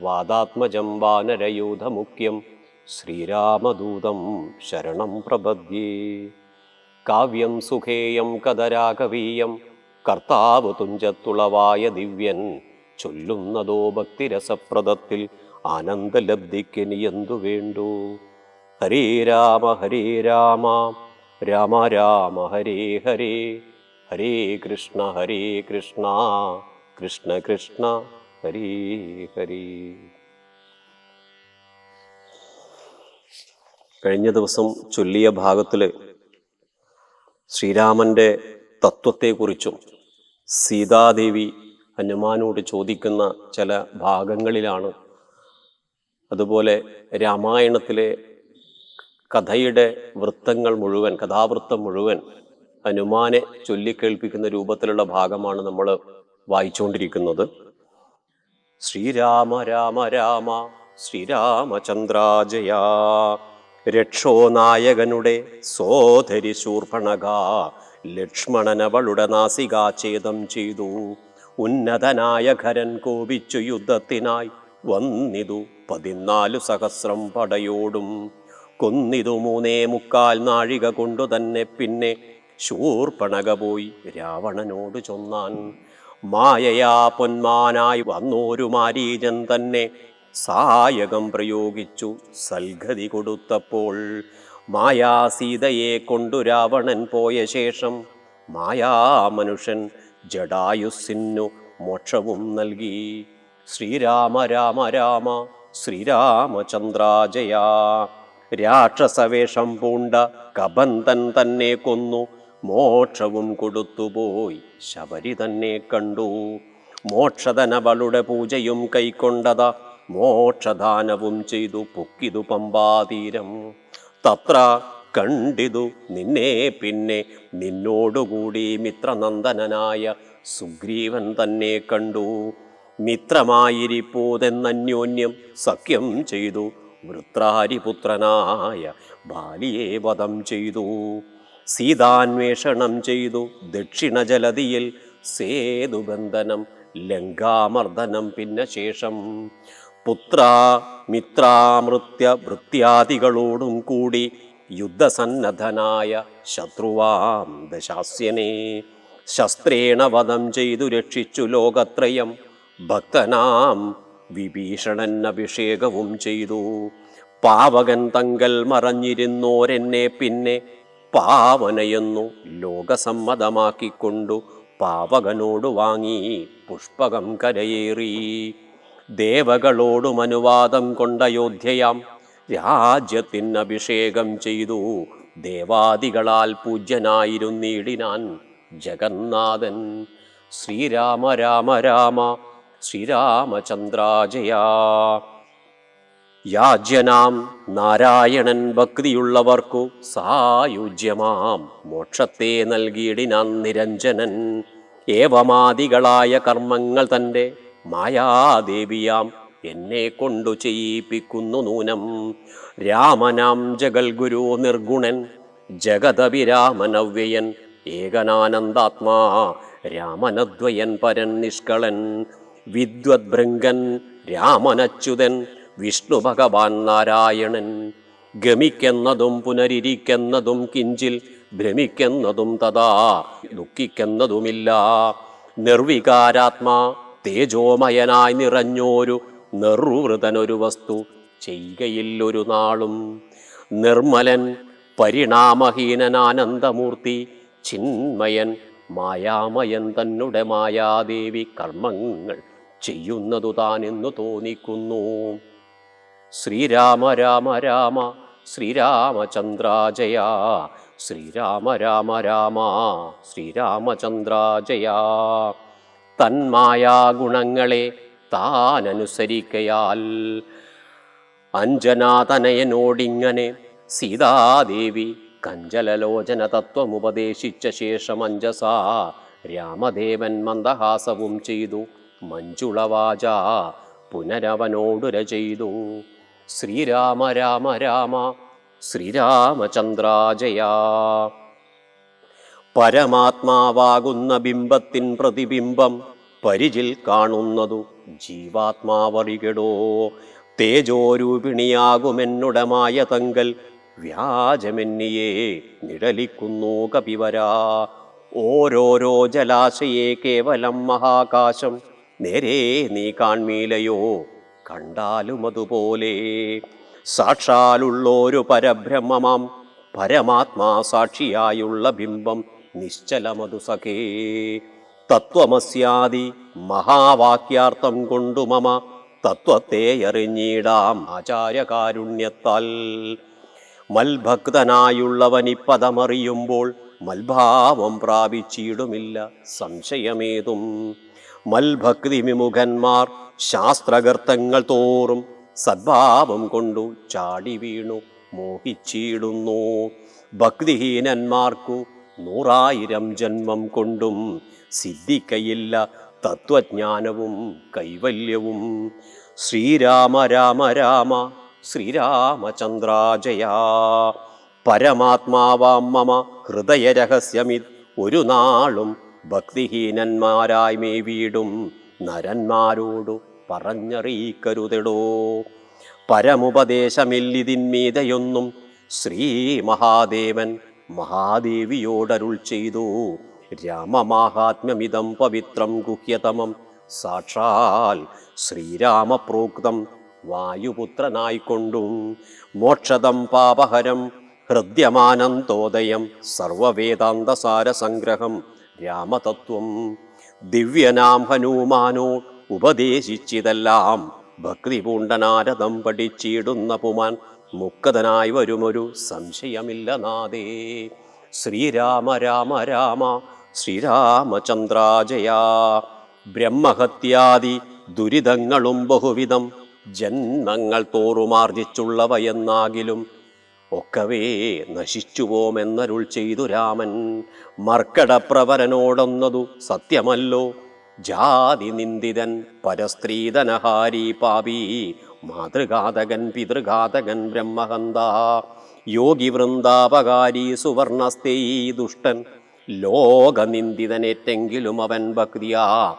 വാദാത്മജം വാനരയൂഥമുഖ്യം ശ്രീരാമദൂതം ശരണം പ്രപദ്യേ. കാവ്യം സുഖേയം കഥരാഘവീയം കർത്താവ് തുഞ്ചത്തുളവായ ദിവ്യൻ ചൊല്ലുന്നതോ ഭക്തിരസപ്രദത്തിൽ ആനന്ദലബ്ധിക്കിനിയെന്തു വേണ്ടു. ഹരേ രാമ ഹരേ രാമ രാമ രാമ ഹരേ ഹരേ. ഹരേ കൃഷ്ണ ഹരേ കൃഷ്ണ കൃഷ്ണ കൃഷ്ണ. ഹരേ ഹരി. കഴിഞ്ഞ ദിവസം ചൊല്ലിയ ഭാഗത്തിൽ ശ്രീരാമന്റെ തത്വത്തെക്കുറിച്ചും സീതാദേവി ഹനുമാനോട് ചോദിക്കുന്ന ചില ഭാഗങ്ങളിലാണ്. അതുപോലെ രാമായണത്തിലെ കഥയുടെ വൃത്തങ്ങൾ മുഴുവൻ കഥാവൃത്തം മുഴുവൻ ഹനുമാനെ ചൊല്ലിക്കേൾപ്പിക്കുന്ന രൂപത്തിലുള്ള ഭാഗമാണ് നമ്മൾ വായിച്ചുകൊണ്ടിരിക്കുന്നത് ശ്രീരാമ രാമ രാമ ശ്രീരാമചന്ദ്രാജയ രക്ഷോ നായകനുടെ സോധരി ശൂർഭണക ലക്ഷ്മണനവളുടെ നാസികാഛേദം ചെയ്തു. ഉന്നതനായ ഖരൻ കോപിച്ചു യുദ്ധത്തിനായി വന്നിതു പതിനാലു സഹസ്രം പടയോടും. കൊന്നിതു മൂന്നേ മുക്കാൽ നാഴിക കൊണ്ടു തന്നെ പിന്നെ ശൂർപ്പണക പോയി രാവണനോട് ചൊന്നാൻ. മായയാ പൊന്മാനായി വന്നോരു മാരീജൻ തന്നെ സായകം പ്രയോഗിച്ചു സൽഗതി കൊടുത്തപ്പോൾ മായാ സീതയെ കൊണ്ടു രാവണൻ പോയ ശേഷം മായാ മനുഷ്യൻ ജഡായുസിന്നു മോക്ഷവും നൽകി. ശ്രീരാമ രാമ രാമ ശ്രീരാമചന്ദ്രാജയ. രാക്ഷസവേഷം പൂണ്ട കബന്ധൻ തന്നെ കൊന്നു മോക്ഷവും കൊടുത്തുപോയി. ശബരി തന്നെ കണ്ടു. മോക്ഷധനവളുടെ പൂജയും കൈക്കൊണ്ടത മോക്ഷദാനവും ചെയ്തു പൊക്കിതു പമ്പാതീരം. തത്ര കണ്ടിതു നിന്നെ പിന്നെ നിന്നോടുകൂടി മിത്രനന്ദനായ സുഗ്രീവൻ തന്നെ കണ്ടു. മിത്രമായിരിപ്പോതെന്നന്യോന്യം സഖ്യം ചെയ്തു. വൃത്രാരിപുത്രനായ ബാലിയെ വധം ചെയ്തു. സീതാന്വേഷണം ചെയ്തു ദക്ഷിണ ജലതിയിൽ സേതുബന്ധനം ലങ്കാമർദ്ദനം പിന്നെ ശേഷം പുത്ര മിത്രാമൃത്യ വൃത്യാദികളോടും കൂടി യുദ്ധസന്നദ്ധനായ ശത്രുവാം ദശാസ്യനെ ശസ്ത്രേണ വധം ചെയ്തു രക്ഷിച്ചു ലോകത്രയം. ഭക്തനാം വിഭീഷണൻ അഭിഷേകവും ചെയ്തു പാവകൻ തങ്കൽ മറഞ്ഞിരുന്നോരെന്നെ പിന്നെ പാവനയെന്നു ലോകസമ്മതമാക്കിക്കൊണ്ടു പാവകനോടു വാങ്ങി പുഷ്പകം കരയേറി. ദേവകളോടും അനുവാദം കൊണ്ടയോധ്യയാം രാജ്യത്തിന് അഭിഷേകം ചെയ്തു. ദേവാദികളാൽ പൂജ്യനായിരുന്നിടിനാൻ ജഗന്നാഥൻ. ശ്രീരാമ രാമ രാമ ശ്രീരാമചന്ദ്രാജയ. യാജ്യനാം നാരായണൻ ഭക്തിയുള്ളവർക്കു സായുജ്യമാം. മോക്ഷത്തെ നൽകിയിടിനാൻ നിരഞ്ജനൻ. ഏവമാദികളായ കർമ്മങ്ങൾ തന്റെ മായാദേവിയാം എന്നെ കൊണ്ടു ചെയ്യിപ്പിക്കുന്നു നൂനം. രാമനാം ജഗൽഗുരു നിർഗുണൻ ജഗതവിരാമനവ്യയൻ ഏകനാനന്ദാത്മാ രാമനദ്വയൻ പരൻ നിഷ്കളൻ വിദ്വദ്ഭൃംഗൻ രാമനച്യുതൻ വിഷ്ണു ഭഗവാൻ നാരായണൻ. ഗമിക്കുന്നതും പുനരിരിക്കുന്നതും കിഞ്ചിൽ ഭ്രമിക്കുന്നതും തഥാ ദുഃഖിക്കുന്നതുമില്ല. നിർവികാരാത്മാ തേജോമയനായി നിറഞ്ഞോരു നിർവൃതനൊരു വസ്തു ചെയ്യുകയില്ലൊരു നാളും. നിർമ്മലൻ പരിണാമഹീനനാനന്ദമൂർത്തി ചിന്മയൻ മായാമയൻ തന്നുടെ മായാദേവി കർമ്മങ്ങൾ ചെയ്യുന്നതു താനെന്നു തോന്നിക്കുന്നു. ശ്രീരാമ രാമ രാമ ശ്രീരാമചന്ദ്രാജയ. ശ്രീരാമ രാമ രാമ ശ്രീരാമചന്ദ്രാജയ. തന്മായാ ഗുണങ്ങളെ താനനുസരിക്കയാൽ അഞ്ജനാതനയനോടിങ്ങനെ സീതാദേവി കഞ്ചലലോചന തത്വമുപദേശിച്ച ശേഷം അഞ്ജസ രാമദേവൻ മന്ദഹാസവും ചെയ്തു മഞ്ജുളവാച പുനരവനോടുര ചെയ്തു. ശ്രീരാമ രാമ രാമ ശ്രീരാമചന്ദ്രാജയാ. പരമാത്മാവാകുന്ന ബിംബത്തിൻ പ്രതിബിംബം പരിചിൽ കാണുന്നതു ജീവാത്മാവറികടോ. തേജോരൂപിണിയാകുമെന്നുടമായ തങ്കൽ വ്യാജമെന്നിയെ നിഴലിക്കുന്നു കപിവരാ. ഓരോരോ ജലാശയേ കേവലം മഹാകാശം നേരേ നീ കാൺമീലയോ കണ്ടാലും അതുപോലെ. സാക്ഷാലുള്ളൊരു പരബ്രഹ്മമാം. പരമാത്മാ സാക്ഷിയായുള്ള ബിംബം നിശ്ചലമതു സഖേ. തത്വമസ്യാദി മഹാവാക്യാർത്ഥം കൊണ്ടു മമ തത്വത്തെ എറിഞ്ഞിടാം ആചാര്യകാരുണ്യത്താൽ. മൽഭക്തനായുള്ളവനിപ്പതമറിയുമ്പോൾ മൽഭാവം പ്രാപിച്ചിടുമില്ല. സംശയമേതും മൽഭക്തി വിമുഖന്മാർ ശാസ്ത്രകർത്തങ്ങൾ തോറും സദ്ഭാവം കൊണ്ടു ചാടി വീണു മോഹിച്ചിടുന്നു. ഭക്തിഹീനന്മാർക്കു നൂറായിരം ജന്മം കൊണ്ടും സിദ്ധിക്കയില്ല തത്വജ്ഞാനവും കൈവല്യവും. ശ്രീരാമ രാമ രാമ ശ്രീരാമചന്ദ്രാജയാ. പരമാത്മാവാം മമ ഹൃദയരഹസ്യമിത് ഒരു നാളും ഭക്തിഹീനന്മാരായി മേ വീടും നരന്മാരോടു പറഞ്ഞറിയിക്കരുതെടോ. പരമുപദേശമില്ലിതിന്മീതയൊന്നും ശ്രീ മഹാദേവൻ മഹാദേവിയോടരുൾ ചെയ്തു. രാമമാഹാത്മ്യമിതം പവിത്രം ഗുഹ്യതമം സാക്ഷാൽ ശ്രീരാമപ്രോക്തം വായുപുത്രനായിക്കൊണ്ടും മോക്ഷതം പാപഹരം ഹൃദ്യമാനന്തോദയം സർവവേദാന്തസാര സംഗ്രഹം രാമതത്വം ദിവ്യനാം ഹനുമാനോ ഉപദേശിച്ചിതെല്ലാം ഭക്തി പൂണ്ടനാരദം പഠിച്ചിടുന്ന പുമാൻ മുക്തനായി വരുമൊരു സംശയമില്ല നാദേ ശ്രീരാമ രാമ രാമ ശ്രീരാമചന്ദ്രാജയാ. ബ്രഹ്മഹത്യാദി ദുരിതങ്ങളും ബഹുവിധം ജന്മങ്ങൾ തോറുമാർജിച്ചുള്ളവയെന്നാകിലും ഒക്കവേ നശിച്ചുവോമെന്നരുൾ ചെയ്തു രാമൻ. മർക്കടപ്രവരനോടൊന്നതു സത്യമല്ലോ. ജാതി നിന്ദിതൻ പരസ്ത്രീധനഹാരി പാപി മാതൃഘാതകൻ പിതൃഘാതകൻ ബ്രഹ്മഹന്ത. യോഗി വൃന്ദാപകാരി സുവർണസ്ഥേയി ദുഷ്ടൻ. ലോകനിന്ദിതനേറ്റെങ്കിലും അവൻ ഭക്തിയാ.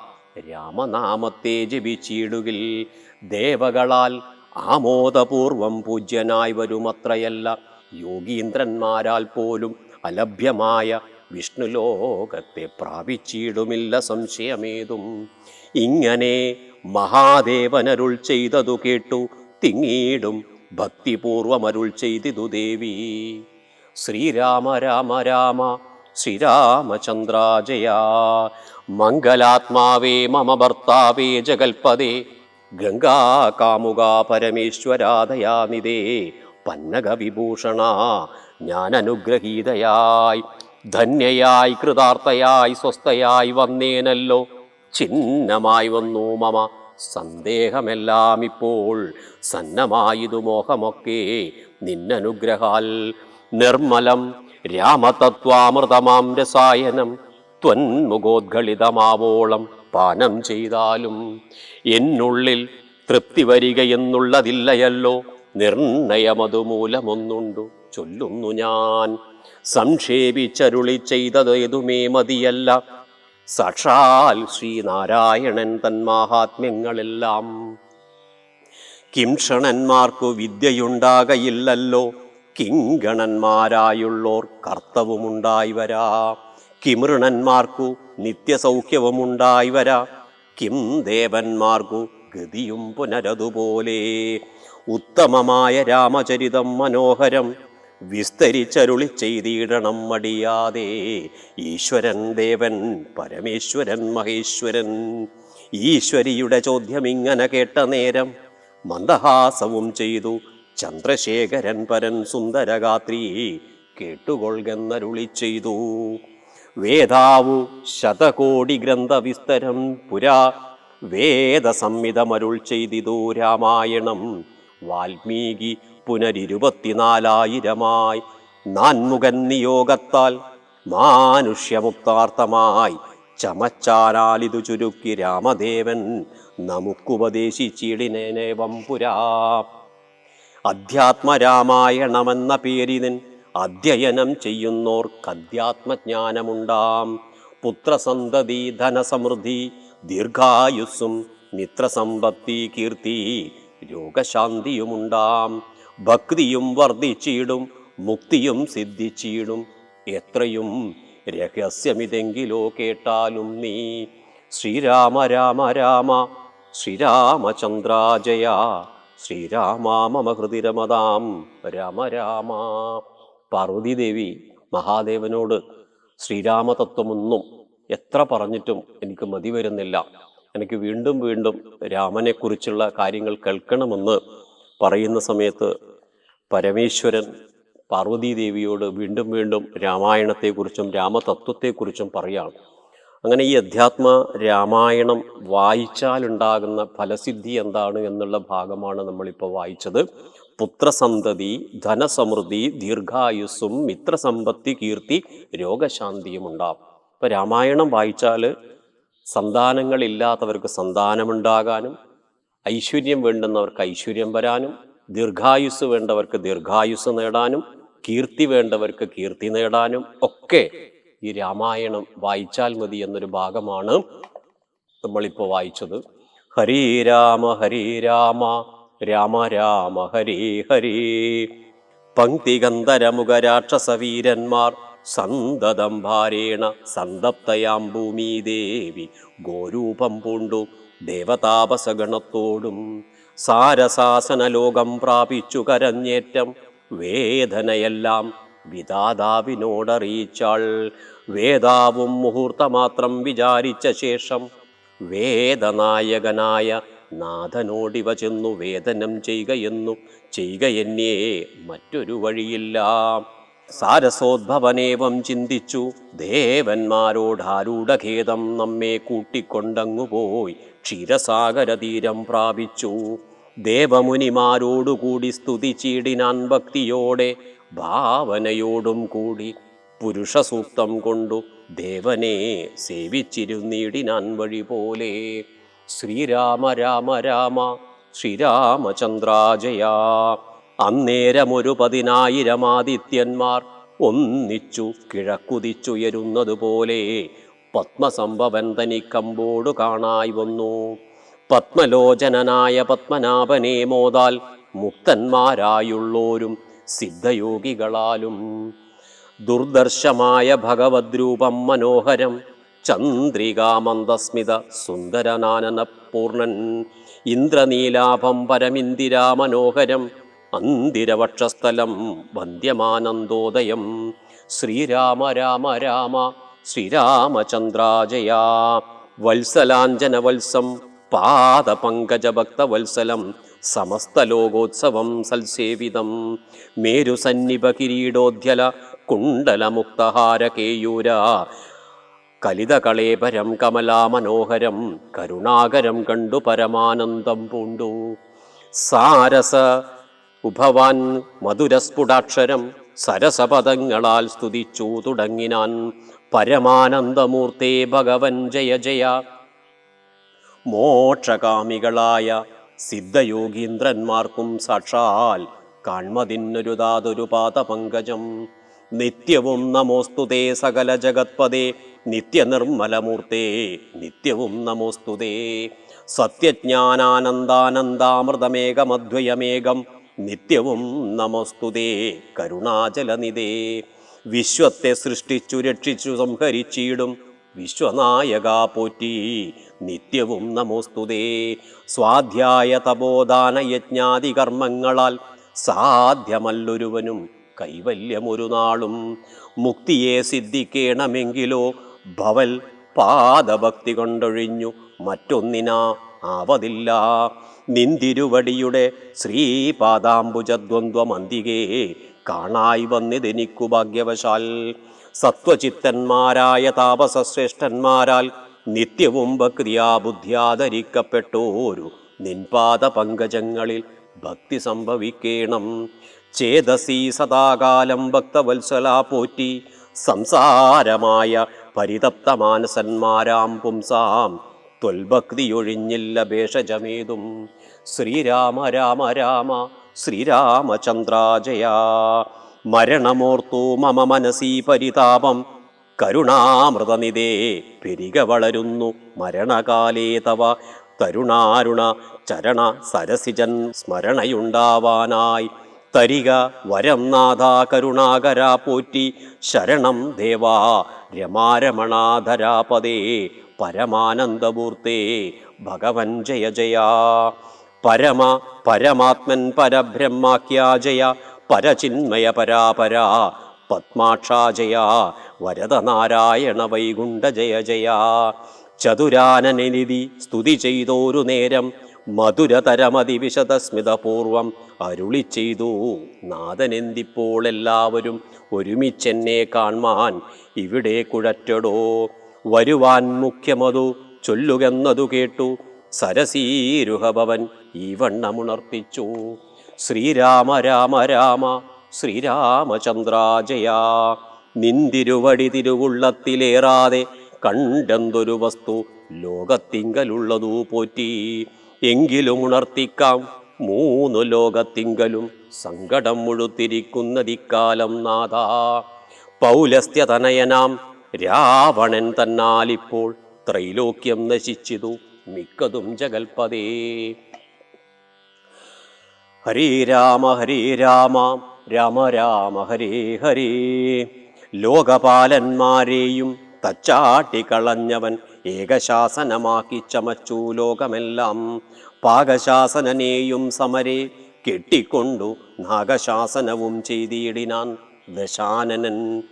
രാമനാമത്തെ ജപിച്ചിടുകിൽ ദേവകളാൽ ആമോദപൂർവം പൂജ്യനായി വരുമത്രയല്ല യോഗീന്ദ്രന്മാരാൽ പോലും അലഭ്യമായ വിഷ്ണുലോകത്തെ പ്രാപിച്ചിടുമില്ല സംശയമേതും. ഇങ്ങനെ മഹാദേവനരുൾ ചെയ്തതു കേട്ടു തിങ്ങീടും ഭക്തിപൂർവമരുൾ ചെയ്തിതു ദേവി. ശ്രീരാമ രാമ രാമ ശ്രീരാമചന്ദ്രാജയാ. മംഗലാത്മാവേ മമ ഭർത്താവേ ജഗൽപദേ ഗംഗാകാമുക പരമേശ്വരാധയാനിതേ പന്നക വിഭൂഷണ ഞാൻ അനുഗ്രഹീതയായി ധന്യയായി കൃതാർത്ഥയായി സ്വസ്ഥയായി വന്നേനല്ലോ. ചിഹ്നമായി വന്നു മമ സന്ദേഹമെല്ലാം ഇപ്പോൾ സന്നമായതു മോഹമൊക്കെ നിന്നനുഗ്രഹാൽ. നിർമ്മലം രാമതത്വാമൃതമാം രസായനം ത്വന്മുഖോദ്ഗളിതമാവോളം പാനം ചെയ്താലും എന്നുള്ളിൽ തൃപ്തി വരികയെന്നുള്ളതില്ലയല്ലോ നിർണയമതു മൂലമൊന്നുണ്ടു ചൊല്ലുന്നു ഞാൻ. സംക്ഷേപിച്ചരുളി ചെയ്തത് ഏതുമേ മതിയല്ല. സാക്ഷാൽ ശ്രീനാരായണൻ തൻ മാഹാത്മ്യങ്ങളെല്ലാം. കിംഷണന്മാർക്കു വിദ്യയുണ്ടാകയില്ലല്ലോ. കിങ്കണന്മാരായുള്ളോർ കർത്തവുമുണ്ടായി വരാ. കിമൃണന്മാർക്കു നിത്യസൗഖ്യവുമുണ്ടായി വരാ കിം ദേവന്മാർക്കു ഗതിയും പുനരതുപോലെ. ഉത്തമമായ രാമചരിതം മനോഹരം. വിസ്തരിച്ചരുളി ചെയ്തിടണം മടിയാതെ. ഈശ്വരൻ ദേവൻ പരമേശ്വരൻ മഹേശ്വരൻ. ഈശ്വരിയുടെ ചോദ്യം ഇങ്ങനെ കേട്ട നേരം മന്ദഹാസവും ചെയ്തു. ചന്ദ്രശേഖരൻ പരൻ സുന്ദരഗാത്രി കേട്ടുകൊള്ളുന്നരുളി ചെയ്തു വേദാവു ശതകോടി ഗ്രന്ഥവിസ്തരം പുരാ. വേദസംഹിതമരുൾ ചെയ്തിതു രാമായണം. വാൽമീകി പുനരിരുപത്തിനാലായിരമായി. നാൻമുഖൻ നിയോഗത്താൽ മാനുഷ്യമുക്താർത്ഥമായി. ചമച്ചാനാലിതു ചുരുക്കി രാമദേവൻ നമുക്കുപദേശിച്ചിടിനേനേവം പുരാ. അധ്യാത്മരാമായണമെന്ന പേരിനൻ അധ്യയനം ചെയ്യുന്നോർക്കധ്യാത്മജ്ഞാനമുണ്ടാം പുത്രസന്തതി ധനസമൃദ്ധി ദീർഘായുസ്സും മിത്രസമ്പത്തി കീർത്തി രോഗശാന്തിയുമുണ്ടാം. ഭക്തിയും വർദ്ധിച്ചിടും മുക്തിയും സിദ്ധിച്ചിടും. എത്രയും രഹസ്യമിതെങ്കിലോ കേട്ടാലും നീ. ശ്രീരാമ രാമ രാമ ശ്രീരാമചന്ദ്രാജയ ശ്രീരാമ മമ ഹൃദിരമതാം രാമ രാമ. പാർവതീദേവി മഹാദേവനോട് ശ്രീരാമതത്വമൊന്നും എത്ര പറഞ്ഞിട്ടും എനിക്ക് മതി വരുന്നില്ല. എനിക്ക് വീണ്ടും വീണ്ടും രാമനെക്കുറിച്ചുള്ള കാര്യങ്ങൾ കേൾക്കണമെന്ന് പറയുന്ന സമയത്ത് പരമേശ്വരൻ പാർവതീദേവിയോട് വീണ്ടും വീണ്ടും രാമായണത്തെക്കുറിച്ചും രാമതത്വത്തെക്കുറിച്ചും പറയാണ്. അങ്ങനെ ഈ അധ്യാത്മ രാമായണം വായിച്ചാലുണ്ടാകുന്ന ഫലസിദ്ധി എന്താണ് എന്നുള്ള ഭാഗമാണ് നമ്മളിപ്പോൾ വായിച്ചത്. പുത്രസന്തതി ധനസമൃദ്ധി ദീർഘായുസ്സും മിത്രസമ്പത്തി കീർത്തി രോഗശാന്തിയും ഉണ്ടാവും. ഇപ്പം രാമായണം വായിച്ചാൽ സന്താനങ്ങളില്ലാത്തവർക്ക് സന്താനമുണ്ടാകാനും ഐശ്വര്യം വേണ്ടുന്നവർക്ക് ഐശ്വര്യം വരാനും ദീർഘായുസ് വേണ്ടവർക്ക് ദീർഘായുസ് നേടാനും കീർത്തി വേണ്ടവർക്ക് കീർത്തി നേടാനും ഒക്കെ ഈ രാമായണം വായിച്ചാൽ മതി എന്നൊരു ഭാഗമാണ് നമ്മളിപ്പോൾ വായിച്ചത്. ഹരിരാമ രാമ ഹരി രാമ. രാമ രാമ ഹരേ ഹരേ. പങ്ക്തികന്ധരമുഖരാക്ഷസവീരന്മാർ സന്തതം ഭാരേണ സന്തപ്തയാം ഭൂമി ദേവി ഗോരൂപം പൂണ്ടു ദേവതാപസഗണത്തോടും. സാരസാസന ലോകം പ്രാപിച്ചു കരഞ്ഞേറ്റം വേദനയെല്ലാം വിധാതാവിനോടറിയിച്ചാൾ വേദാവും മുഹൂർത്തമാത്രം വിചാരിച്ച ശേഷം വേദനായകനായ നാഥനോടിവ ചെന്നു വേദനം ചെയ്യുകയെന്നു. ചെയ്യുകയെന്നേ മറ്റൊരു വഴിയില്ല. സാരസോദ്ഭവനേവം ചിന്തിച്ചു. ദേവന്മാരോടാരൂഢഖേദം നമ്മെ കൂട്ടിക്കൊണ്ടങ്ങു ക്ഷീരസാഗരതീരം ക്ഷീരസാഗര തീരം പ്രാപിച്ചു. ദേവമുനിമാരോടുകൂടി സ്തുതിച്ചിടിനാൻ ഭക്തിയോടെ ഭാവനയോടും കൂടി പുരുഷസൂക്തം കൊണ്ടു ദേവനെ സേവിച്ചിരുന്നിടിനാൻ വഴി പോലെ ശ്രീരാമ രാമ രാമ ശ്രീരാമചന്ദ്രാജയ. അന്നേരമൊരു പതിനായിരം ആദിത്യന്മാർ ഒന്നിച്ചു കിഴക്കുതിച്ചുയരുന്നതുപോലെ പത്മസംഭവൻ തനിക്കമ്പോടു കാണായി വന്നു. പത്മലോചനനായ പത്മനാഭനെ മോതാൽ മുക്തന്മാരായുള്ളോരും സിദ്ധയോഗികളാലും. ദുർദർശമായ ഭഗവദ്രൂപം മനോഹരം ചന്ദ്രികാമന്ദസ്മിത സുന്ദരനാനന പൂർണൻ ഇന്ദ്രനീലാഭം പരമിന്ദിരാമനോഹരം. അന്തിരവക്ഷസ്ഥലം വന്ദ്യമാനന്ദോദയം ശ്രീരാമ രാമ രാമ ശ്രീരാമചന്ദ്രാജയാ. വത്സലാഞ്ജന വത്സം പാദപങ്കജഭക്തവത്സലം സമസ്തലോകോത്സവം സൽസേവിതം. മേരുസന്നിപ കിരീടോധ്യല കലിതകളേപരം കമലാമനോഹരം കരുണാകരം കണ്ടു പരമാനന്ദം പൂണ്ടു. സാരസ ഉഭവാൻ മധുരസ്ഫുടാക്ഷരം സരസപദങ്ങളാൽ സ്തുതിച്ചു തുടങ്ങിനാൻ പരമാനന്ദമൂർത്തേ ഭഗവൻ ജയ ജയ. മോക്ഷകാമികളായ സിദ്ധയോഗീന്ദ്രന്മാർക്കും സാക്ഷാൽ കാൺമതിന്നൊരു താതൊരു പാദപങ്കജം. നിത്യവും നമോസ്തുതേ സകല ജഗത്പദേ നിത്യനിർമ്മലമൂർത്തേ നിത്യവും നമോസ്തുതേ സത്യജ്ഞാനാനന്ദാനന്ദാമൃതമേകമദ്വയമേകം നിത്യവും നമോസ്തുതേ കരുണാചലനിതേ വിശ്വത്തെ സൃഷ്ടിച്ചു രക്ഷിച്ചു സംഹരിച്ചിടും. വിശ്വനായക പോറ്റി നിത്യവും നമോസ്തുതേ സ്വാധ്യായ തപോദാന യജ്ഞാതി കർമ്മങ്ങളാൽ സാധ്യമല്ലൊരുവനും കൈവല്യമൊരു നാളും മുക്തിയെ സിദ്ധിക്കണമെങ്കിലോ ഭവൽ പാദഭക്തി കൊണ്ടൊഴിഞ്ഞു മറ്റൊന്നിനാ ആവതില്ല. നിന്തിരുവടിയുടെ ശ്രീപാദാംബുജദ്വന്ദ്വമന്തികേ കാണായി വന്നിതെനിക്കു ഭാഗ്യവശാൽ. സത്വചിത്തന്മാരായ താപസശ്രേഷ്ഠന്മാരാൽ നിത്യവും ഭക്തിയാ ബുദ്ധ്യാധരിക്കപ്പെട്ടോരു നിൻപാദ പങ്കജങ്ങളിൽ ഭക്തി സംഭവിക്കേണം. ചേതസി സദാകാലം ഭക്തവത്സല പോറ്റി സംസാരമായ പരിതപ്ത മാനസന്മാരാം പുംസാം. ത്വൽഭക്തിയൊഴിഞ്ഞില്ല ഭേഷജമേതും. ശ്രീരാമ രാമ രാമ ശ്രീരാമചന്ദ്രാജയ. മരണമോർത്തു മമ മനസീ പരിതാപം. കരുണാമൃതനിതേ പെരിക വളരുന്നു മരണകാലേ തവ. തരുണാരുണ ചരണ സരസിജൻ സ്മരണയുണ്ടാവാനായി. തരിക വരം നാഥ കരുണാകര പോറ്റി. ശരണം ദേവാ രമാരമണാധരാപദേ പരമാനന്ദമൂർത്തേ ഭഗവൻ ജയ ജയ. പരമ പരമാത്മൻ പരബ്രഹ്മാക്യാ ജയ പരചിന്മയ പരാപര പത്മാക്ഷാജയ വരദനാരായണ വൈകുണ്ഠ ജയ ജയ. ചതുരാനനിധി സ്തുതി ചെയ്തോരു നേരം മധുരതരമതി വിശദസ്മിതപൂർവം അരുളി ചെയ്തു. നാഥനെന്തിപ്പോൾ എല്ലാവരും ഒരുമിച്ചെന്നെ കാൺമാൻ ഇവിടെ കുഴറ്റടോ? വരുവാൻ മുഖ്യമതു ചൊല്ലുകെന്നതു കേട്ടു. സരസീരുഹഭവൻ ഈ വണ്ണമുണർത്തിച്ചു. ശ്രീരാമ രാമ രാമ ശ്രീരാമചന്ദ്രാജയ. നിന്തിരുവടി തിരുവുള്ളത്തിലേറാതെ കണ്ടെന്തൊരു വസ്തു ലോകത്തിങ്കലുള്ളതു പോറ്റി. എങ്കിലും ഉണർത്തിക്കാം മൂന്നു ലോകത്തിങ്കലും സങ്കടം മുഴുത്തിരിക്കുന്നതിക്കാലം നാഥ. പൗലസ്ത്യതനയനാം രാവണൻ തന്നാലിപ്പോൾ ത്രൈലോക്യം നശിച്ചിതു മിക്കതും ജഗൽപതേ. ഹരേ രാമ ഹരേ രാമ രാമ രാമ ഹരേ ഹരേ. ലോകപാലന്മാരെയും തച്ചാട്ടിക്കളഞ്ഞവൻ ഏകശാസനമാക്കി ചമച്ചു ലോകമെല്ലാം. പാകശാസനനെയും സമരെ കെട്ടിക്കൊണ്ടു നാഗശാസനവും ചെയ്തിടിനാൻ ദശാനനൻ.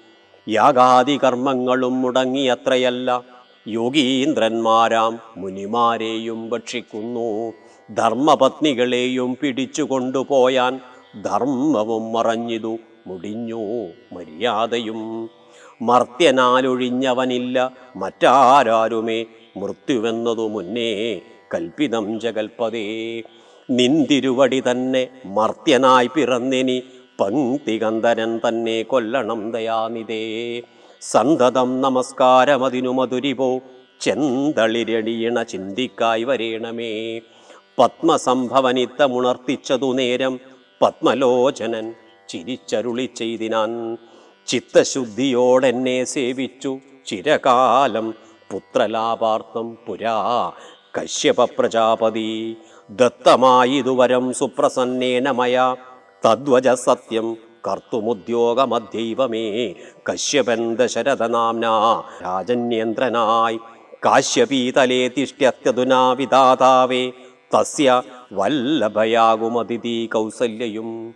യാഗാദി കർമ്മങ്ങളും മുടങ്ങിയത്രയല്ല. യോഗീന്ദ്രന്മാരാം മുനിമാരെയും ഭക്ഷിക്കുന്നു. ധർമ്മപത്നികളെയും പിടിച്ചുകൊണ്ടുപോയാൻ ധർമ്മവും മറഞ്ഞിതു മുടിഞ്ഞു മര്യാദയും. മർത്യനാലൊഴിഞ്ഞവനില്ല മറ്റാരാരുമേ? മൃത്യുവെന്നതു മുന്നേ കൽപ്പിതം ജഗൽപതേ. നിന്തിരുവടി തന്നെ മർത്യനായി പിറന്നിനി പങ്ക്തികന്ധരൻ തന്നെ കൊല്ലണം ദയാനിതേ. സന്തതം നമസ്കാരമതിനു മധുരിപോ ചെന്തളിരടിയണ ചിന്തിക്കായി വരേണമേ. പത്മസംഭവനിത്തമുണർത്തിച്ചതു നേരം പത്മലോചനൻ ചിരിച്ചരുളി ചെയ്തിനാൻ ചിത്തശുദ്ധിയോടെന്നെ സേവിച്ചു. ചിരകാലം പുത്രലാപാർത്ഥം പുരാ. കശ്യപ പ്രജാപതി ദത്തമായിതുവരം സുപ്രസന്നേന മയ. തദ്വജ സത്യം കർത്തുമുദ്യോഗമധ്യൈവമേ കശ്യപൻ ദശരഥനാംന രാജന്യേന്ദ്രനായി കാശ്യപീതലേ തിഷ്ട്യത്യധുനാ വിധാതാവേ. തസ്യ വല്ലഭയാകുമതിഥി കൗസല്യയും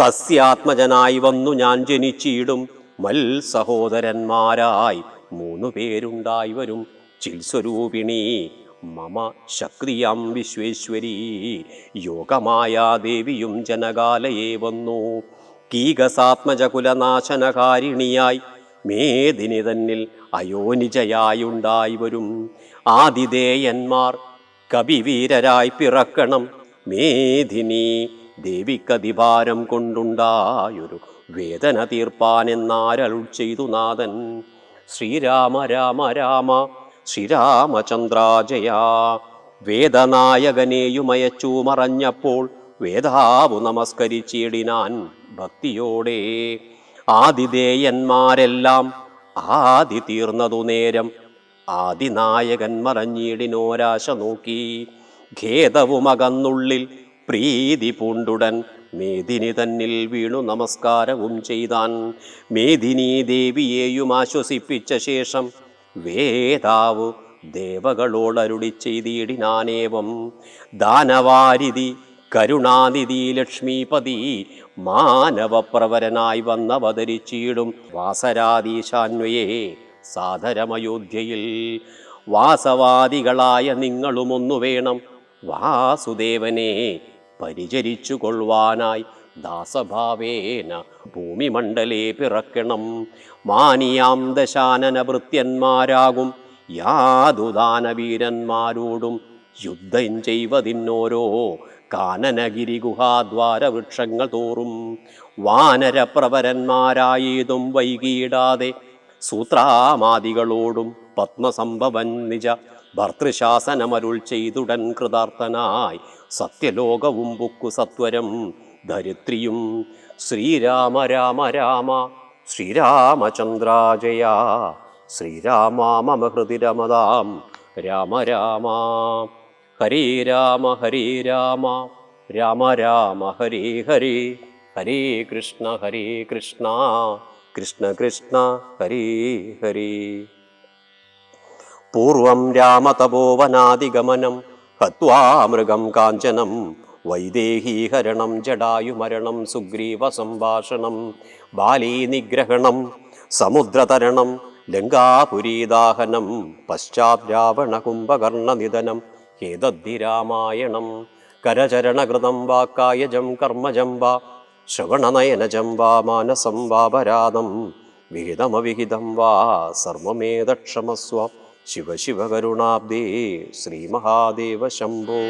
തസ്യാത്മജനായി വന്നു ഞാൻ ജനിച്ചിടും. മൽ സഹോദരന്മാരായി മൂന്നു പേരുണ്ടായി വരും. ചിൽസ്വരൂപിണി മമ ശക്തിയാം വിശ്വേശ്വരി. യോഗമായ ദേവിയും ജനകാലയെ വന്നു. കീകസാത്മജകുലനാശനകാരിണിയായി മേദിനി തന്നിൽ അയോനിജയായുണ്ടായി വരും ആതിഥേയന്മാർ കവിവീരരായി പിറക്കണം. മേദിനി ദേവിക്കതിഭാരം കൊണ്ടുണ്ടായൊരു വേദന തീർപ്പാൻ തീർപ്പാനെന്നാരരുൾ ചെയ്തു നാഥൻ. ശ്രീരാമ രാമ രാമ ശ്രീരാമചന്ദ്രാജയ. വേദനായകനെയുമയച്ചു മറഞ്ഞപ്പോൾ വേദാവു നമസ്കരിച്ചിടിനാൻ ഭക്തിയോടെ. ആദിദേയന്മാരെല്ലാം ആദി തീർന്നതു നേരം ആദിനായകൻ മറഞ്ഞിടിനോരാശ നോക്കി ഖേദവുമകന്നുള്ളിൽ പ്രീതി പൂണ്ടുടൻ മേദിനി തന്നിൽ വീണു നമസ്കാരവും ചെയ്താൻ. മേദിനി ദേവിയെയും ആശ്വസിപ്പിച്ച ശേഷം വേദാവ് ദേവകളോടരുളി ചെയ്തിടിനാനേവം. ദാനവാരിധി കരുണാനിധി ലക്ഷ്മീപതി മാനവപ്രവരനായി വന്നവതരിച്ചിടും വാസരാധീശാന്വയെ സാധരമയോധ്യയിൽ വാസവാദികളായ നിങ്ങളുമൊന്നു വേണം വാസുദേവനെ പരിചരിച്ചു കൊള്ളുവാനായി ദാസഭാവേന ഭൂമിമണ്ഡലേ പിറക്കണം. മാനിയാം ദശാനന ഭൃത്യന്മാരാകും യാതുദാനവീരന്മാരോടും യുദ്ധം ചെയ്വതിന്നോരോ കാനനഗിരി ഗുഹാദ്വാര വൃക്ഷങ്ങൾ തോറും. വാനരപ്രവരന്മാരായതും വൈകിയിടാതെ സൂത്രാമാദികളോടും പത്മസംഭവൻ നിജ ഭർത്തൃശാസനമരുൾ ചെയ്തുടൻ കൃതാർത്ഥനായി സത്യലോകവും ബുക്കു സത്വരം ധരിത്രിയും. ശ്രീരാമ രാമ രാമ ശ്രീരാമചന്ദ്രാജയ ശ്രീരാമ മമ ഹൃതി രമതാം രാമ രാമ. ഹരേ രാമ ഹരേ രാമ രാമ രാമ ഹരേ ഹരേ ഹരേ കൃഷ്ണ ഹരേ കൃഷ്ണ കൃഷ്ണ കൃഷ്ണ ഹരേ ഹരേ. പൂർവം രാമതപോവനാദിഗമനം ഹത്വാ മൃഗം കാഞ്ചനം വൈദേഹീഹരണം ജടായുമരണം സുഗ്രീവ സംഭാഷണം ബാലീ നിഗ്രഹണം സമുദ്രതരണം ലങ്കാപുരീദാഹനം പശ്ചാത് രാവണ കുംഭകർണനിധനം ഹേതദ്ധി രാമായണം കരചരണകൃതം വാക്കായജം കർമ്മജം വാ ശ്രവണനയനജം വാ മാനസം വാപരാധം വിഹിതമവിഹിതം വാ സർവമേതക്ഷമസ്വ ശിവ ശിവ കരുണാബ്ദേ ശ്രീമഹാദേവ ശംഭോ.